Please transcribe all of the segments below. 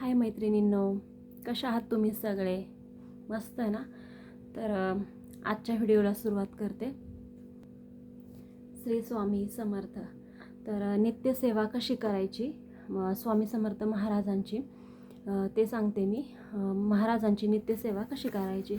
हाय मैत्रिणींनो कशा आहात तुम्ही सगळे? मस्त आहे ना? तर आजच्या व्हिडिओला सुरुवात करते. श्री स्वामी समर्थ. तर नित्यसेवा कशी करायची? स्वामी समर्थ महाराजांची. ते सांगते मी. महाराजांची नित्यसेवा कशी करायची?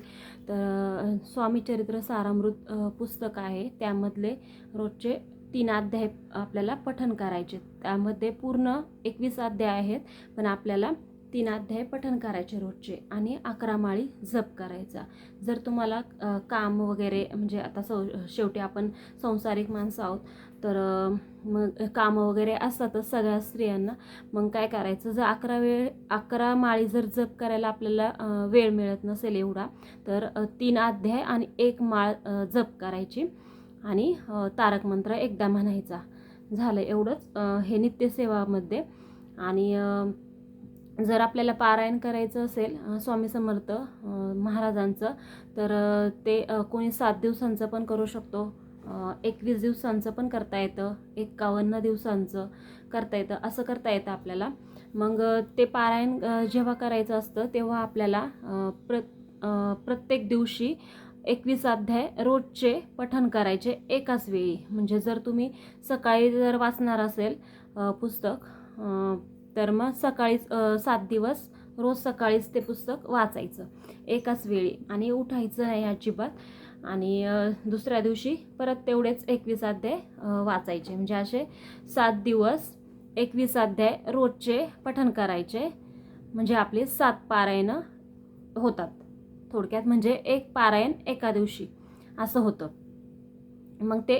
तर स्वामीचरित्र स्वामी चरित्र सारामृत पुस्तक आहे. त्यामधले रोजचे तीन अध्याय आपल्याला पठन करायचे. त्यामध्ये पूर्ण एकवीस अध्याय आहेत. पण आपल्याला तीन अध्याय पठण करायचे रोजचे आणि अकरा माळी जप करायचा. जर तुम्हाला काम वगैरे म्हणजे आता सौ शेवटी आपण संसारिक माणसं आहोत तर मग कामं वगैरे असतातच सगळ्या स्त्रियांना मग काय करायचं? जर अकरा वेळ अकरा माळी जर जप करायला आपल्याला वेळ मिळत नसेल एवढा तर तीन अध्याय आणि एक माळ जप करायची आणि तारक मंत्र एकदा म्हणायचा. झालं एवढंच. हे नित्यसेवामध्ये आणि जर आपल्याला पारायण करायचं असेल स्वामी समर्थ महाराजांचं तर ते कोणी सात दिवसांचं पण करू शकतो. एकवीस दिवसांचं पण करता येतं. एकावन्न दिवसांचं करता येतं. असं करता येतं आपल्याला. मग ते पारायण जेव्हा करायचं असतं तेव्हा आपल्याला प्र प्रत्येक दिवशी एकवीस अध्याय रोजचे पठण करायचे एकाच वेळी. म्हणजे जर तुम्ही सकाळी जर वाचणार असेल पुस्तक तर मग सकाळीच सात दिवस रोज सकाळीच ते पुस्तक वाचायचं. एकाच वेळी आणि उठायचं नाही अजिबात. आणि दुसऱ्या दिवशी परत तेवढेच एकवीस अध्याय वाचायचे. म्हणजे असे सात दिवस एकवीस अध्याय रोजचे पठण करायचे. म्हणजे आपले सात पारायणं होतात. थोडक्यात म्हणजे एक पारायण एका दिवशी असं होतं. मग ते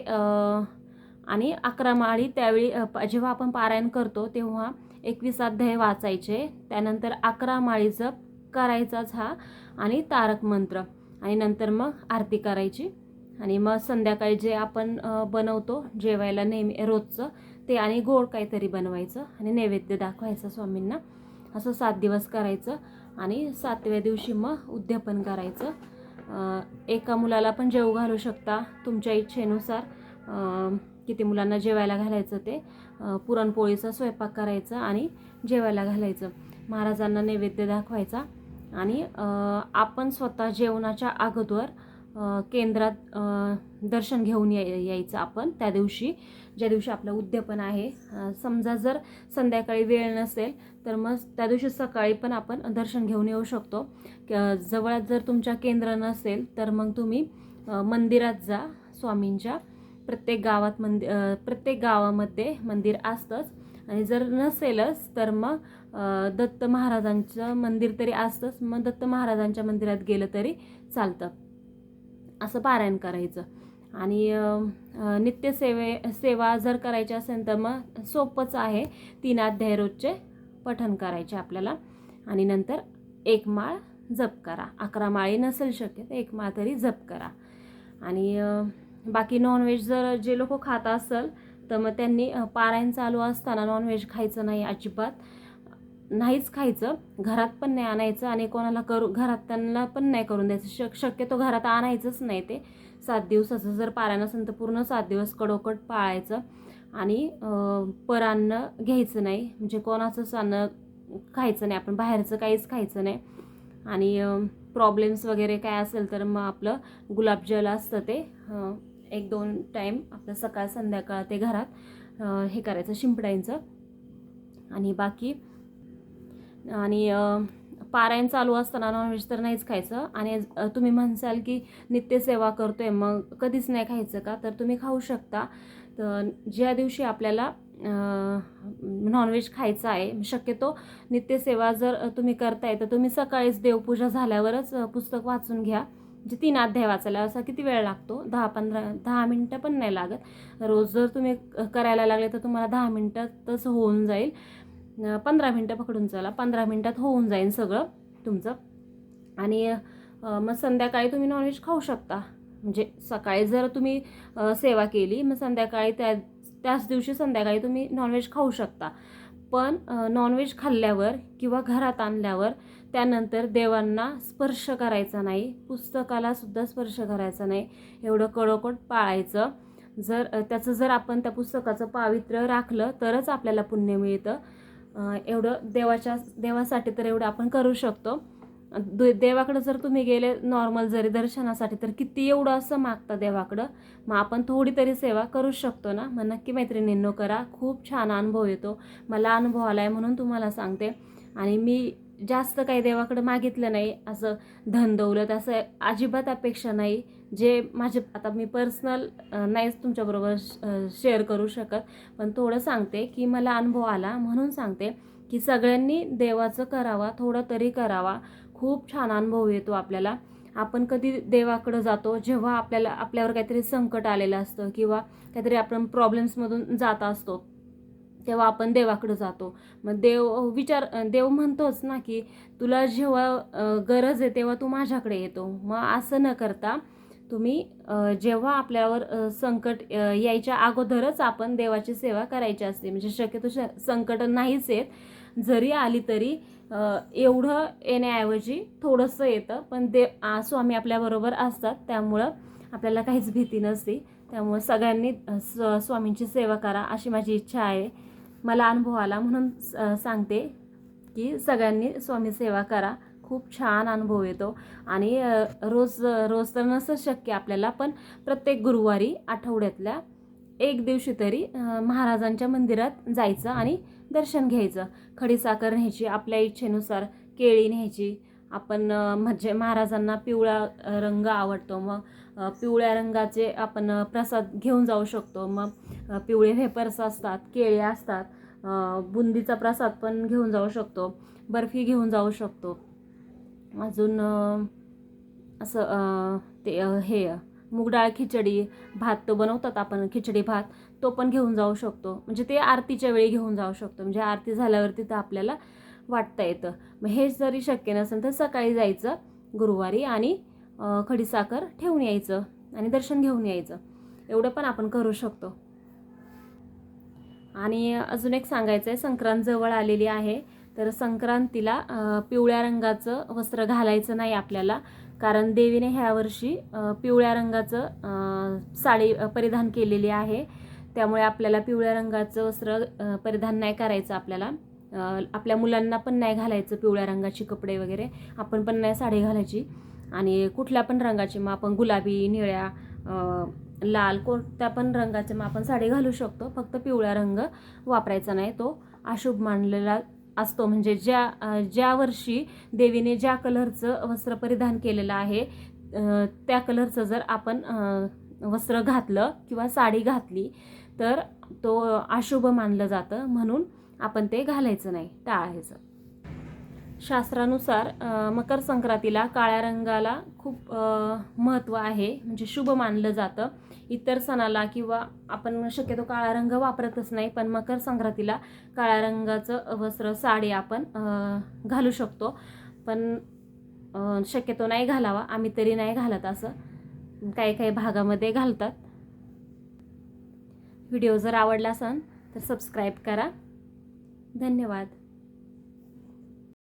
आणि अकरा माळी त्यावेळी जेव्हा आपण पारायण करतो तेव्हा एकवीस अध्याय वाचायचे. त्यानंतर अकरा माळी जप करायचाच हा आणि तारक मंत्र. आणि नंतर मग आरती करायची. आणि मग संध्याकाळी जे आपण बनवतो जेवायला नेहमी रोजचं ते आणि गोड काहीतरी बनवायचं आणि नैवेद्य दाखवायचं स्वामींना. असं सात दिवस करायचं आणि सातव्या दिवशी मग उद्यापन करायचं. एका मुलाला पण जेव घालू शकता तुमच्या इच्छेनुसार. किती मुलांना जेवायला घालायचं ते पुरणपोळीचा स्वयंपाक करायचा आणि जेवायला घालायचं. महाराजांना नैवेद्य दाखवायचा आणि आपण स्वतः जेवणाच्या अगोदर केंद्रात दर्शन घेऊन याय यायचं आपण त्या दिवशी. ज्या दिवशी आपलं उद्यापन आहे समजा जर संध्याकाळी वेळ नसेल तर मग त्या दिवशी सकाळी पण आपण दर्शन घेऊन येऊ शकतो. जवळात जर तुमच्या केंद्र नसेल तर मग तुम्ही मंदिरात जा स्वामींच्या. प्रत्येक गावात मंदि प्रत्येक गावामध्ये मंदिर असतंच. आणि जर नसेलच तर मग दत्त महाराजांचं मंदिर तरी असतंच. मग दत्त महाराजांच्या मंदिरात गेलं तरी चालतं. असं पारायण करायचं. आणि नित्यसेवे सेवा जर करायची असेल तर मग सोपंच आहे. तीन अध्याय रोजचे पठण करायचे आपल्याला. आणि नंतर एक माळ जप करा. अकरा माळी नसेल शक्य तर एक माळ तरी जप करा. आणि बाकी नॉनव्हेज जर जे लोक खात असेल तर मग त्यांनी पारायण चालू असताना नॉनव्हेज खायचं नाही अजिबात. नाहीच खायचं. घरात पण नाही आणायचं आणि कोणाला करू घरात त्यांना पण नाही करून द्यायचं. शक शक्यतो घरात आणायचंच नाही ते. सात दिवसाचं जर पारायण असेल तर पूर्ण सात दिवस कडोकट पाळायचं. आणि परान्न घ्यायचं नाही. म्हणजे कोणाचंच अन्न खायचं नाही. आपण बाहेरचं काहीच खायचं नाही. आणि प्रॉब्लेम्स वगैरे काय असेल तर मग आपलं गुलाबजल असतं ते एक दोन टाईम आपलं सकाळ संध्याकाळ ते घरात हे करायचं शिंपडायचं. आणि बाकी आणि पारायण चालू असताना नॉनव्हेज तर नाहीच खायचं. आणि तुम्ही म्हणसाल की नित्यसेवा करतो आहे मग कधीच नाही खायचं का? तर तुम्ही खाऊ शकता. तर ज्या दिवशी आपल्याला नॉनव्हेज खायचं आहे शक्यतो नित्यसेवा जर तुम्ही करताय तर तुम्ही सकाळीच देवपूजा झाल्यावरच पुस्तक वाचून घ्या. म्हणजे तीन अध्याय वाचायला असा किती वेळ लागतो? दहा पंधरा दहा मिनटं पण नाही लागत. रोज जर तुम्ही करायला लागले तर तुम्हाला दहा मिनटातच होऊन जाईल. पंधरा मिनटं पकडून चला. पंधरा मिनटात होऊन जाईल सगळं तुमचं. आणि मग संध्याकाळी तुम्ही नॉनव्हेज खाऊ शकता. म्हणजे सकाळी जर तुम्ही सेवा केली मग संध्याकाळी त्या त्याच दिवशी संध्याकाळी तुम्ही नॉनव्हेज खाऊ शकता. पण नॉनव्हेज खाल्ल्यावर किंवा घरात आणल्यावर त्यानंतर देवांना स्पर्श करायचा नाही पुस्तकालासुद्धा स्पर्श करायचा नाही एवढं कडोकट पाळायचं. जर त्याचं जर आपण त्या पुस्तकाचं पावित्र्य राखलं तरच आपल्याला पुण्य मिळतं. एवढं देवाच्या देवासाठी तर एवढं आपण करू शकतो. दे- देवाकडं जर तुम्ही गेले नॉर्मल जरी दर्शनासाठी तर किती एवढं असं मागता देवाकडं? मग आपण थोडी तरी सेवा करूच शकतो ना? मग नक्की मैत्रिणींनो करा. खूप छान अनुभव येतो. मला अनुभव आला आहे म्हणून तुम्हाला सांगते. आणि मी जास्त काही देवाकडं मागितलं नाही. असं धन दौलत असं अजिबात अपेक्षा नाही. जे माझे आता मी पर्सनल नाहीच तुमच्याबरोबर शेअर करू शकत. पण थोडं सांगते की मला अनुभव आला म्हणून सांगते की सगळ्यांनी देवाचं करावा थोडं तरी करावा. खूप छान अनुभव येतो आपल्याला. आपण कधी देवाकडं जातो जेव्हा आपल्याला आपल्यावर काहीतरी संकट आलेलं असतं किंवा काहीतरी आपण प्रॉब्लेम्समधून जात असतो तेव्हा आपण देवाकडं जातो. मग देव विचार देव म्हणतोच ना की तुला जेव्हा गरज आहे तेव्हा तू माझ्याकडे येतो. मग असं न करता तुम्ही जेव्हा आपल्यावर संकट यायच्या अगोदरच आपण देवाची सेवा करायची असते. म्हणजे शक्यतो श संकट नाहीच येत. जरी आली तरी एवढं येण्याऐवजी थोडंसं येतं. पण दे स्वामी आपल्याबरोबर असतात. त्यामुळं आपल्याला काहीच भीती नसते. त्यामुळं सगळ्यांनी स स्वामींची सेवा करा अशी माझी इच्छा आहे. मला अनुभव आला म्हणून स- सांगते की सगळ्यांनी स्वामी सेवा करा. खूप छान अनुभव येतो. आणि रोज रोज तर नसं शक्य आपल्याला पण प्रत्येक गुरुवारी आठवड्यातल्या एक दिवशी तरी महाराजांच्या मंदिरात जायचं आणि दर्शन घ्यायचं. खडीसाखर न्यायची आपल्या इच्छेनुसार केळी न्यायची. आपण म्हणजे महाराजांना पिवळा रंग आवडतो. मग पिवळ्या रंगाचे आपण प्रसाद घेऊन जाऊ शकतो. मग पिवळे वेपर्स असतात केळे असतात. बुंदीचा प्रसाद पण घेऊन जाऊ शकतो. बर्फी घेऊन जाऊ शकतो. अजून असं ते हे मूग डाळ खिचडी भात तो बनवतात आपण खिचडी भात तो पण घेऊन जाऊ शकतो. म्हणजे ते आरतीच्या वेळी घेऊन जाऊ शकतो. म्हणजे आरती झाल्यावरती तर आपल्याला वाटता येतं. मग हे जरी शक्य नसेल तर सकाळी जायचं गुरुवारी आणि खडीसाखर ठेवून यायचं आणि दर्शन घेऊन यायचं. एवढं पण आपण करू शकतो. आणि अजून एक सांगायचं आहे संक्रांत जवळ आलेली आहे तर संक्रांतीला पिवळ्या रंगाचं वस्त्र घालायचं नाही आपल्याला. कारण देवीने ह्या वर्षी पिवळ्या रंगाचं साडी परिधान केलेली आहे. त्यामुळे आपल्याला पिवळ्या रंगाचं वस्त्र परिधान नाही करायचं आपल्याला. आपल्या मुलांना पण नाही घालायचं पिवळ्या रंगाची कपडे वगैरे. आपण पण नाही साडी घालायची. आणि कुठल्या पण रंगाची मग आपण गुलाबी निळ्या लाल कोणत्या पण रंगाचे मग आपण साडी घालू शकतो. फक्त पिवळा रंग वापरायचा नाही तो. अशुभ मानलेला असतो. म्हणजे ज्या ज्या वर्षी देवीने ज्या कलरचं वस्त्र परिधान केलेलं आहे त्या कलरचं जर आपण वस्त्र घातलं किंवा साडी घातली तर तो अशुभ मानलं जातं. म्हणून आपण ते घालायचं नाही. टाळायचं. शास्त्रानुसार मकर संक्रांतीला काळ्या रंगाला खूप महत्त्व आहे. म्हणजे शुभ मानलं जातं. इतर सणाला किंवा आपण शक्यतो काळा रंग वापरतच नाही पण मकर संक्रांतीला काळ्या रंगाचं वस्त्र साडी आपण घालू शकतो. पण शक्यतो नाही घालावा. आम्ही तरी नाही घालत असं. काही काही भागामध्ये घालतात. व्हिडिओ जर आवडला असेल तर सबस्क्राईब करा. धन्यवाद.